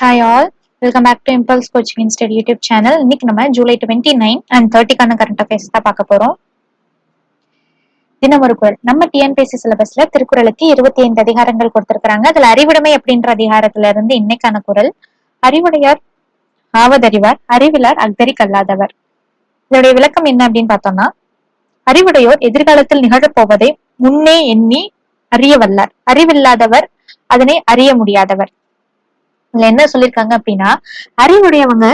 Hi all welcome back to Impulse Coaching Institute YouTube channel இன்னைக்கு நம்ம July twenty nine and தேர்ட்டிக்கான current affairs தான் பார்க்க போறோம். தினம் ஒரு குரல். நம்ம டிஎன்பிஎஸ்சி சிலபஸ்ல திருக்குறளுக்கு இருபத்தி ஐந்து அதிகாரங்கள் கொடுத்திருக்கிறாங்க. அதுல அறிவுடைமை அப்படின்ற அதிகாரத்துல இருந்து இன்னைக்கான குரல். அறிவுடையார் ஆவதறிவார் அறிவிலார் அக்தரி கல்லாதவர் இதோடைய விளக்கம் என்ன அப்படின்னு பார்த்தோம்னா அறிவுடையோர் எதிர்காலத்தில் நிகழப்போவதை முன்னே எண்ணி அறிய வல்லார் அறிவில்லாதவர் அதனை அறிய முடியாதவர். இதுல என்ன சொல்லிருக்காங்க அப்படின்னா அறிவுடையவங்க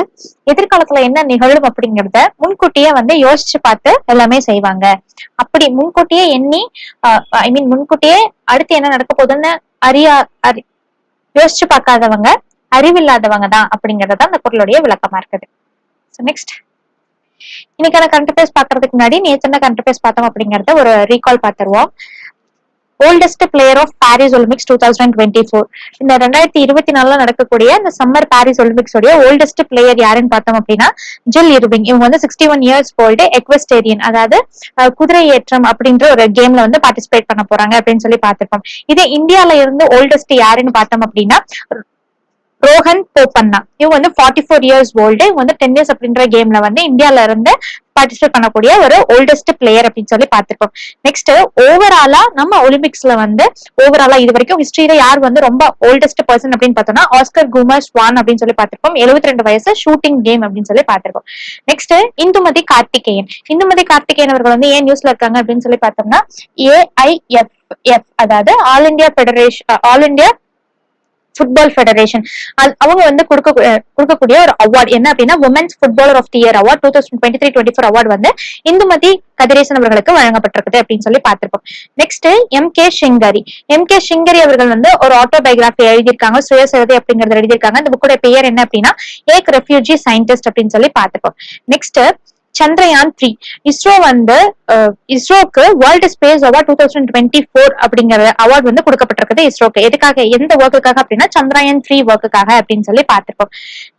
எதிர்காலத்துல என்ன நிகழும் அப்படிங்கறத முன்கூட்டியே வந்து யோசிச்சு பார்த்து எல்லாமே செய்வாங்க. அப்படி முன்கூட்டியே எண்ணி ஐ மீன் முன்கூட்டியே அடுத்து என்ன நடக்க போகுதுன்னு அறியா அறி யோசிச்சு பார்க்காதவங்க அறிவில்லாதவங்க தான் அப்படிங்கறத அந்த பொருளுடைய விளக்கமா இருக்குது. ஸோ நெக்ஸ்ட் இன்னைக்கான கரண்ட் பாக்குறதுக்கு முன்னாடி நேற்று என்ன கரண்ட் பார்த்தோம் அப்படிங்கறத ஒரு ரீகால் பார்த்துருவோம். Oldest player of Paris Olympics two thousand twenty four இந்த ரெண்டாயிரத்தி இருபத்தி நாலுல நடக்கக்கூடிய இந்த சம்மர் பாரிஸ் ஒலிம்பிக்ஸ் உடைய ஓல்டஸ்ட் பிளேயர் யாருன்னு பார்த்தோம் அப்படின்னா ஜில் இருவிங் இவங்க வந்து sixty one years old equestrian அதாவது குதிரை ஏற்றம் அப்படின்ற ஒரு கேம்ல வந்து பார்ட்டிசிபேட் பண்ண போறாங்க அப்படின்னு சொல்லி பார்த்திருப்போம். இதே இந்தியால இருந்து ஓல்டஸ்ட் யாருன்னு பார்த்தோம் அப்படின்னா ரோஹன் போப்பண்ணா இவங்க வந்து ஃபார்ட்டி ஃபோர் இயர்ஸ் ஓல்டு இவங்க வந்து டென் இயர்ஸ் அப்படின்ற கேம்ல வந்து இந்தியால இருந்து பார்ட்டிசிபேட் பண்ணக்கூடிய ஒரு ஓல்டஸ்ட் பிளேயர் அப்படின்னு சொல்லி பார்த்துருக்கோம். நெக்ஸ்ட் ஓவராலா நம்ம ஒலிம்பிக்ஸ்ல வந்து ஓவராலா இது வரைக்கும் ஹிஸ்டரியில யார் வந்து ரொம்ப ஓல்டஸ்ட் பர்சன் அப்படின்னு பார்த்தோம்னா ஆஸ்கர் குமர் ஸ்வான் அப்படின்னு சொல்லி பார்த்திருக்கோம். எழுபத்தி ரெண்டு வயசு ஷூட்டிங் கேம் அப்படின்னு சொல்லி பார்த்திருக்கோம். நெக்ஸ்ட் இந்துமதி கார்த்திகேயன். இந்துமதி கார்த்திகேயன் அவர்கள் வந்து ஏன் நியூஸ்ல இருக்காங்க அப்படின்னு சொல்லி பார்த்தோம்னா ஏஐஎஃப் எஃப் அதாவது All India Federation All India Football Federation அவங்க வந்து கொடுக்க கொடுக்கக்கூடிய ஒரு அவார்ட் என்ன அப்படின்னா women's footballer of the year award two thousand twenty three twenty four award வந்து இந்துமதி கதிரேசன் அவர்களுக்கு வழங்கப்பட்டிருக்குது அப்படின்னு சொல்லி பார்த்திருப்போம். Next M K Singari M K Singari அவர்கள் வந்து ஒரு ஆட்டோபயோகிராஃபி எழுதியிருக்காங்க சுயசரிதை அப்படிங்கறத எழுதியிருக்காங்க. இந்த புக்கோட பெயர் என்ன அப்படின்னா ஏக் ரெஃப்யூஜி சயின்டிஸ்ட் அப்படின்னு சொல்லி பார்த்திருப்போம். நெக்ஸ்ட் சந்திரயான் த்ரீ இஸ்ரோ வந்து இஸ்ரோக்கு world space award two thousand twenty four அப்படிங்கிற அவார்ட் வந்து கொடுக்கப்பட்டிருக்குது இஸ்ரோக்கு. எதுக்காக எந்த ஒர்க்குக்காக அப்படின்னா சந்திரயான் த்ரீ ஒர்க்குக்காக அப்படின்னு சொல்லி பார்த்திருப்போம்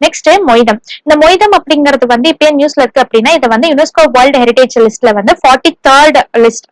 நெக்ஸ்ட் மொய்தம். இந்த மொய்தம் அப்படிங்கிறது வந்து இப்போ நியூஸ்ல இருக்கு அப்படின்னா இதை வந்து யுனெஸ்கோ வேர்ல்டு ஹெரிடேஜ் லிஸ்ட்ல வந்து ஃபார்ட்டி தேர்ட் லிஸ்ட்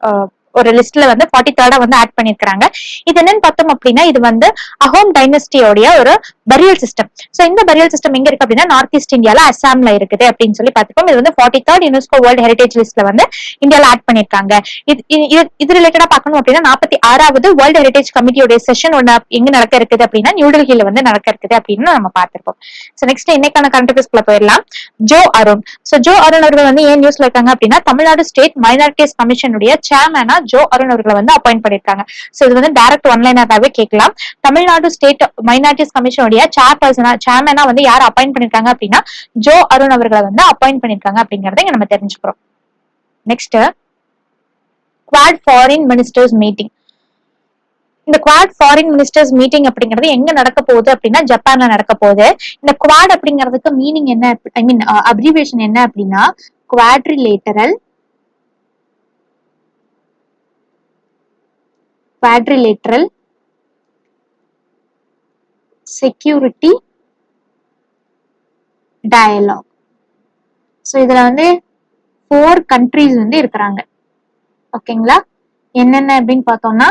ஒரு லிஸ்ட்ல வந்து ஃபார்ட்டி தேர்டா வந்து ஆட் பண்ணிருக்காங்க இது என்னன்னு பார்த்தோம் அப்படின்னா இது வந்து அஹோம் டைனஸ்டியோடைய ஒரு பரியல் சிஸ்டம் சோ இந்த பரியல் சிஸ்டம் எங்க இருக்கு அப்படின்னா நார்த் ஈஸ்ட் இந்தியால அசாம்ல இருக்குது அப்படின்னு சொல்லி பார்த்துப்போம். இது வந்து forty third UNESCO world heritage லிஸ்ட்ல வந்து இந்தியால ஆட் பண்ணிருக்காங்க. இது இது- இது- இது ரிலேட்டடா பார்க்கணும் அப்படின்னா நாற்பத்தி ஆறாவது வேர்ல்ட் ஹெரிடேஜ் கமிட்டியோட செஷன் ஒன்னு எங்க நடக்க இருக்குது அப்படின்னா நியூ வந்து நடக்க இருக்குது அப்படின்னு நம்ம பார்த்திருப்போம். சோ நெக்ஸ்ட் இன்னைக்கான கரண்ட் போயிடலாம். Joe Arun so Joe Arun அவர்கள் வந்து ஏன் நியூஸ்ல இருக்காங்க அப்படின்னா தமிழ்நாடு ஸ்டேட் மைனாரிட்டிஸ் கமிஷனுடைய சேர்மனா ஜோ அருண் அவர்களை வந்து அப்பாயிண்ட் பண்ணிருக்காங்க சோ இது வந்து டைரக்ட் ஒன்லைனராகவே கேட்கலாம். தமிழ்நாடு ஸ்டேட் மைனாரிட்டிஸ் கமிஷனுடைய சேர்பர்சனா சேர்மனா வந்து யார் அப்பாயிண்ட் பண்ணிருக்காங்க அப்படின்னா ஜோ அருண் அவர்களை வந்து அப்பாயிண்ட் பண்ணிருக்காங்க அப்படிங்கறத நம்ம தெரிஞ்சுக்கிறோம். Next Quad foreign ministers meeting இந்த குவாட் ஃபாரின் மினிஸ்டர்ஸ் மீட்டிங் அப்படிங்கிறது எங்க நடக்க போகுது அப்படின்னா ஜப்பான்ல நடக்க போகுது. இந்த குவாட் அப்படிங்கிறதுக்கு மீனிங் என்ன ஐ மீன் அப்ரிவேஷன் என்ன அப்படின்னா quadrilateral quadrilateral security dialogue. So இதில் வந்து ஃபோர் கண்ட்ரீஸ் வந்து இருக்கிறாங்க. ஓகேங்களா என்னென்ன அப்படின்னு பார்த்தோம்னா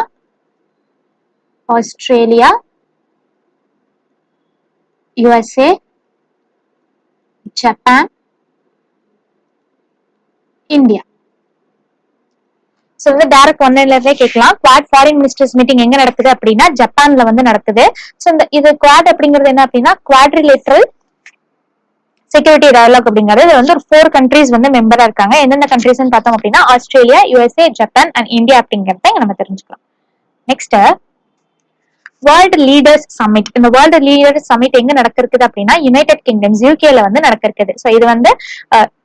Australia USA Japan India so வந்து டைரக்ட் ஒன்லைன்லயே கேட்கலாம். குவாட் ஃபாரின் மினிஸ்டர்ஸ் மீட்டிங் எங்க நடக்குது அப்படின்னா ஜப்பான்ல வந்து நடக்குது. சோ இந்த இது குவாட் அப்படிங்கிறது என்ன அப்படின்னா குவாட்ரிலேட்டரல் செக்யூரிட்டி டயலாக் அப்படிங்கிறது. இது வந்து ஒரு ஃபோர் கண்ட்ரீஸ் வந்து மெம்பரா இருக்காங்க. எந்தெந்த கண்ட்ரீஸ்னு பார்த்தோம் அப்படின்னா Australia USA Japan and India அப்படிங்கறத நம்ம தெரிஞ்சுக்கலாம். நெக்ஸ்ட் வேர்ல்டு லீடர்ஸ் சமிட் இந்த வேர்ல்டு லீடர்ஸ் சமிட் எங்க நடக்கிறது அப்படின்னா யுனைடெட் கிங்டம்ஸ் யூகேல வந்து நடக்கிறது சோ இது வந்து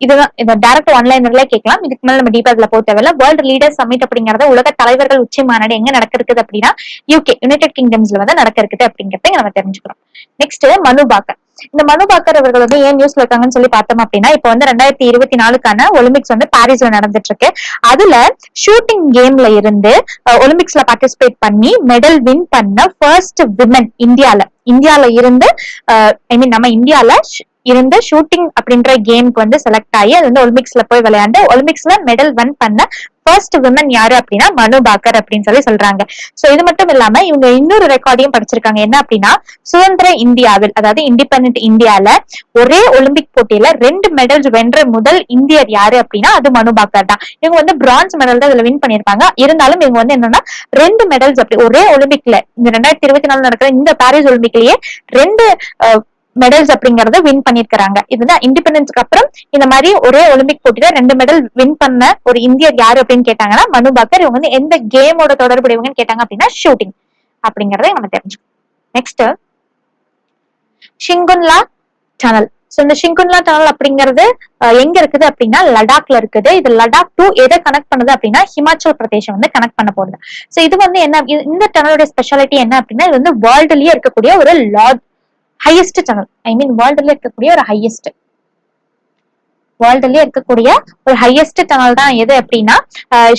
இதுதான் இந்த டைரக்ட் ஆன்லைன்ல கேட்கலாம். இதுக்கு மேல நம்ம டீப்பா இதுல போக தேவையில்ல. வேர்ல்டு லீடர்ஸ் சமிட் அப்படிங்கறத உலக தலைவர்கள் உச்சி மாநாடு எங்க நடக்கிறது அப்படின்னா யூகே யுனைடெட் கிங்டம்ஸ்ல வந்து நடக்கிறது அப்படிங்கறத நம்ம தெரிஞ்சுக்கிறோம். நெக்ஸ்ட் மனு பாக்கர் இந்த மனு பாக்கர் அவர்கள் வந்து ஏன் நியூஸ்ல இருக்காங்கன்னு சொல்லி பார்த்தோம் அப்படின்னா இப்போ வந்து ரெண்டாயிரத்தி இருபத்தி நாலுக்கான ஒலிம்பிக்ஸ் வந்து பாரிஸ்ல நடந்துட்டு இருக்கு அதுல ஷூட்டிங் கேம்ல இருந்து அஹ், ஒலிம்பிக்ஸ்ல பார்ட்டிசிபேட் பண்ணி மெடல் வின் பண்ண ஃபர்ஸ்ட் விமன் இந்தியால. இந்தியால இருந்து ஐ மீன் நம்ம இந்தியால இருந்த ஷூட்டிங் அப்படின்ற கேம்க்கு வந்து செலக்ட் ஆகி அது வந்து ஒலிம்பிக்ஸ்ல போய் விளையாண்டு ஒலிம்பிக்ஸ்ல மெடல் வின் பண்ண ஃபர்ஸ்ட் விமன் யாரு அப்படின்னா மனு பாக்கர் அப்படின்னு சொல்லி சொல்றாங்க. சோ இது மட்டும் இல்லாம இவங்க இன்னொரு ரெக்கார்டையும் படிச்சிருக்காங்க. என்ன அப்படின்னா சுதந்திர இந்தியாவில் அதாவது இண்டிபெண்டன்ட் இந்தியால ஒரே ஒலிம்பிக் போட்டியில ரெண்டு மெடல்ஸ் வென்ற முதல் இந்தியர் யாரு அப்படின்னா அது மனு பாக்கர் தான். இவங்க வந்து பிரான்ஸ் மெடல் தான் இதுல வின் பண்ணிருப்பாங்க இருந்தாலும் இவங்க வந்து என்னன்னா ரெண்டு மெடல்ஸ் அப்படி ஒரே ஒலிம்பிக்ல இந்த ரெண்டாயிரத்தி இருபத்தி நாலு நடக்கிற இந்த பாரிஸ் ஒலிம்பிக்லயே ரெண்டு மெடல்ஸ் அப்படிங்கறத வின் பண்ணிருக்காங்க இதுதான் இண்டிபெண்டன்ஸ்க்கு அப்புறம் இந்த மாதிரி ஒரே ஒலிம்பிக் போட்டியில ரெண்டு மெடல் வின் பண்ண ஒரு இந்தியர் யாரு அப்படின்னு கேட்டாங்கன்னா மனு பாக்கர். இவங்க வந்து எந்த கேமோட தொடர்புடையவங்கன்னு கேட்டாங்க அப்படின்னா ஷூட்டிங் அப்படிங்கறத நம்ம தெரிஞ்சுக்கணும். நெக்ஸ்ட் ஷிங்குன்லா டனல் சோ இந்த ஷிங்குன்லா டனல் அப்படிங்கிறது எங்க இருக்குது அப்படின்னா லடாக்ல இருக்குது. இது லடாக் டு எதை கனெக்ட் பண்ணுது அப்படின்னா ஹிமாச்சல் பிரதேசம் வந்து கனெக்ட் பண்ண போகுது. சோ இது வந்து என்ன இந்த டனலோட ஸ்பெஷாலிட்டி என்ன அப்படின்னா இது வந்து வேர்ல்டுலயே இருக்கக்கூடிய ஒரு large highest tunnel I mean வேர்ல்டுல இருக்கக்கூடிய ஒரு ஹையஸ்ட் வேர்ல்டுலயே இருக்கக்கூடிய ஒரு ஹையஸ்ட் டனல் தான் எது அப்படின்னா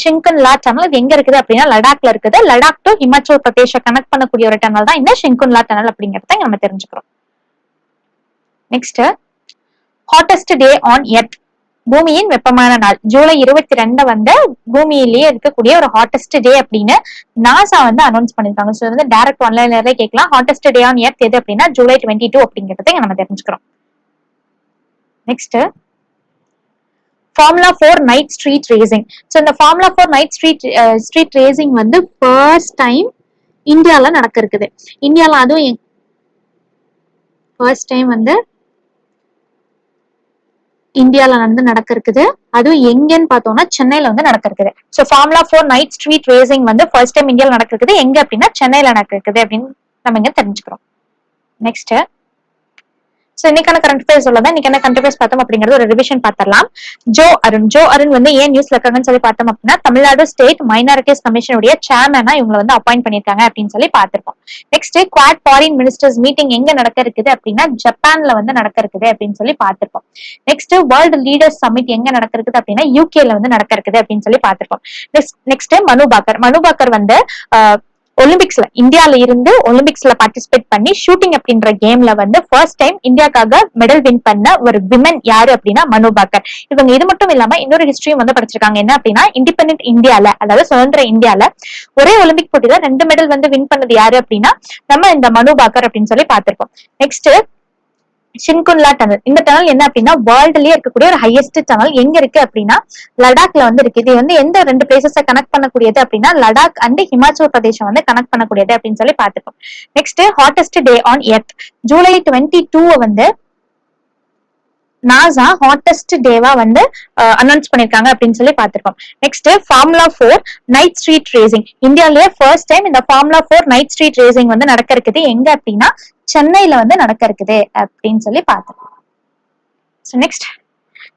ஷிங்கன்லா டனல் இது எங்க இருக்குது அப்படின்னா லடாக்ல இருக்குது. லடாக் டு ஹிமாச்சல் பிரதேஷ கனெக்ட் பண்ணக்கூடிய ஒரு டனல் தான் இந்த ஷிங்குன்லா டனல் அப்படிங்கறத நம்ம தெரிஞ்சுக்கிறோம். Next hottest day on earth பூமியின் வெப்பமான நாள். ஜூலை இருபத்தி ரெண்டு வந்து பூமியிலேயே இருக்கக்கூடிய ஒரு ஹாட்டஸ்ட் டே அப்படின்னு நாசா வந்து அனௌன்ஸ் பண்ணிருக்காங்க. ஸோ வந்து டைரக்ட் ஆன்லைன்ல கேட்கலாம். ஹாட்டஸ்ட் டே ஆன் எர்த் எது அப்படின்னா ஜூலை டுவெண்ட்டி டூ அப்படிங்கறத நம்ம தெரிஞ்சுக்கிறோம். Next formula four night street racing so இந்த formula four night street street racing வந்து ஃபர்ஸ்ட் டைம் இந்தியால நடக்க இருக்குது. இந்தியால அதுவும் ஃபர்ஸ்ட் டைம் வந்து இந்தியால வந்து நடக்க இருக்குது அதுவும் எங்கன்னு பார்த்தோம்னா சென்னையில வந்து நடக்க இருக்குது so formula four night street racing வந்து ஃபர்ஸ்ட் டைம் இந்தியாவில் நடக்க இருக்குது எங்க அப்படின்னா சென்னையில நடக்க இருக்குது அப்படின்னு நம்ம இங்க தெரிஞ்சுக்கிறோம். நெக்ஸ்ட் சோ இன்னைக்கான கரண்ட் அஃபேர்ஸ் உள்ளதா இன்னைக்கு என்ன கரண்ட் அஃபேர்ஸ் பார்த்தோம் அப்படிங்கறது ஒரு ரிவிஷன் பார்த்தரலாம் ஜோ அருண் ஜோ அருண் வந்து ஏன் நியூஸ்ல இருக்காங்கன்னு சொல்லி பார்த்தோம் அப்படின்னா தமிழ்நாடு ஸ்டேட் மைனாரிட்டிஸ் கமிஷனுடைய சேர்மனா இவங்களை வந்து அப்பாயிண்ட் பண்ணிருக்காங்க அப்படின்னு சொல்லி பார்த்திருக்கோம். Next Quad foreign ministers meeting எங்க நடக்க இருக்குது அப்படின்னா ஜப்பான்ல வந்து நடக்க இருக்குது அப்படின்னு சொல்லி பார்த்திருக்கோம். நெக்ஸ்ட் வேர்ல்டு லீடர்ஸ் சமிட் எங்க நடக்க இருக்குது அப்படின்னா யூகேல வந்து நடக்க இருக்குது அப்படின்னு சொல்லி பார்த்திருக்கோம். நெக்ஸ்ட் மனு பாக்கர் மனு பாக்கர் வந்து ஒலிம்பிக்ஸ்ல இந்தியால இருந்து ஒலிம்பிக்ஸ்ல பார்ட்டிசிபேட் பண்ணி ஷூட்டிங் அப்படின்ற கேம்ல வந்து ஃபர்ஸ்ட் டைம் இந்தியாக்காக மெடல் வின் பண்ண ஒரு விமன் யாரு அப்படின்னா மனு பாக்கர். இவங்க இது மட்டும் இல்லாம இன்னொரு ஹிஸ்டரியும் வந்து படிச்சிருக்காங்க. என்ன அப்படின்னா இண்டிபெண்டன்ட் இந்தியால அதாவது சுதந்திர இந்தியால ஒரே ஒலிம்பிக் போட்டியில ரெண்டு மெடல் வந்து வின் பண்ணது யாரு அப்படின்னா நம்ம இந்த மனு பாக்கர் அப்படின்னு சொல்லி பார்த்திருக்கோம் நெக்ஸ்ட் ஷின்குன்லா டனல் இந்த டனல் என்ன அப்படின்னா வேர்ல்டுலயே இருக்கக்கூடிய ஒரு ஹையஸ்ட் டனல் எங்க இருக்கு அப்படின்னா லடாக்ல வந்து இருக்கு. இது வந்து எந்த ரெண்டு பிளேசஸ கனெக்ட் பண்ணக்கூடியது அப்படின்னா லடாக் அண்ட் ஹிமாச்சல் பிரதேசம் வந்து கனெக்ட் பண்ணக்கூடியது அப்படின்னு சொல்லி பார்த்துப்போம். Next hottest day on earth July twenty two வந்து நாசா ஹாட்டஸ்ட் டேவா வந்து அனௌன்ஸ் பண்ணிருக்காங்க அப்படின்னு சொல்லி பார்த்திருக்கோம். Next formula four night street racing இந்தியாலயே first time இந்த formula four night street racing வந்து நடக்க இருக்குது எங்க அப்படின்னா சென்னையில வந்து நடக்க இருக்குது அப்படின்னு சொல்லி பார்த்திருக்கோம். நெக்ஸ்ட்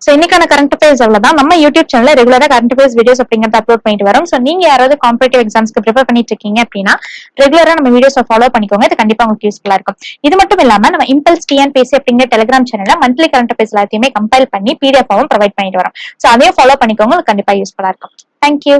ஸோ இன்னைக்கான கரண்ட் அஃபேர்ஸ் அவ்வளவுதான். நம்ம யூடியூப் சேனல்ல ரெகுலரா கரண்ட் அஃபேர்ஸ் வீடியோஸ் அப்படிங்கறத அப்லோட் பண்ணிட்டு வரோம். ஸோ நீங்க யாராவது காம்படிட்டிவ் எக்ஸாம்ஸ்க்கு ப்ரிப்பேர் பண்ணிட்டு இருக்கீங்க அப்படின்னா ரெகுலரா நம்ம வீடியோஸ் ஃபாலோ பண்ணிக்கோங்க. இது கண்டிப்பா உங்களுக்கு யூஸ்ஃபுல்லா இருக்கும். இது மட்டும் இல்லாம நம்ம இம்பல்ஸ் டிஎன்பிசி அப்படிங்கிற டெலிகிராம் சேனல்ல மந்த்லி கரண்ட் அஃபேர்ஸ் எல்லாத்தையுமே கம்பைல் பண்ணி பிடிஎஃப் ப்ரொவைட் பண்ணிட்டு வரோம். ஸோ அதையும் ஃபாலோ பண்ணிக்கோங்க. உங்களுக்கு கண்டிப்பா யூஸ்ஃபுல்லா இருக்கும். தேங்க்யூ